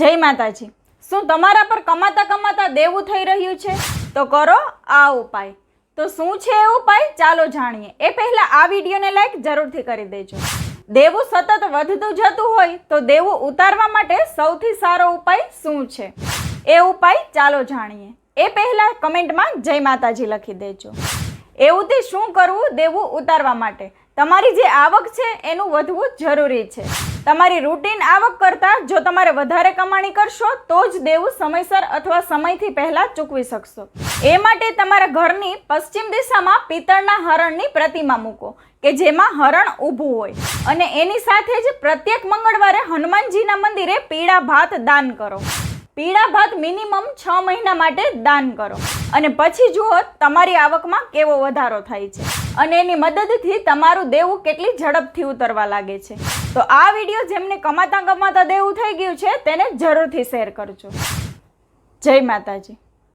જય માતાજી. શું તમારા પર કમાતા કમાતા દેવું થઈ રહ્યું છે? તો કરો આ ઉપાય. તો શું છે એ ઉપાય? ચાલો જાણીએ. એ પહેલા આ વિડીયોને લાઈક જરૂરથી કરી દેજો. દેવું સતત વધતું જતું હોય તો દેવું ઉતારવા માટે સૌથી સારો ઉપાય શું છે? એ ઉપાય ચાલો જાણીએ. એ પહેલા કમેન્ટમાં જય માતાજી લખી દેજો. એવું તે શું કરવું દેવું ઉતારવા માટે? તમારી જે આવક છે, એનું વધવું જરૂરી છે. તમારી રૂટીન આવક કરતાં જો તમારે વધારે કમાણી કરશો, તો જ દેવું સમયસર અથવા સમયથી પહેલાં ચૂકવી શકશો. એ માટે તમારા ઘરની પશ્ચિમ દિશામાં પિત્તળના હરણની પ્રતિમા મૂકો, કે જેમાં હરણ ઊભું હોય. અને એની સાથે જ પ્રત્યેક મંગળવારે હનુમાનજીના મંદિરે પીળા ભાત દાન કરો. પીળા ભાત મિનિમમ છ મહિના માટે દાન કરો. અને પછી જુઓ તમારી આવકમાં કેવો વધારો થાય છે. અને એની મદદથી તમારું દેવું કેટલી ઝડપથી ઉતરવા લાગે છે. તો આ વીડિયો જેમને કમાતા કમાતા દેવું થઈ ગયું છે, તેને જરૂરથી શેર કરજો. જય માતાજી.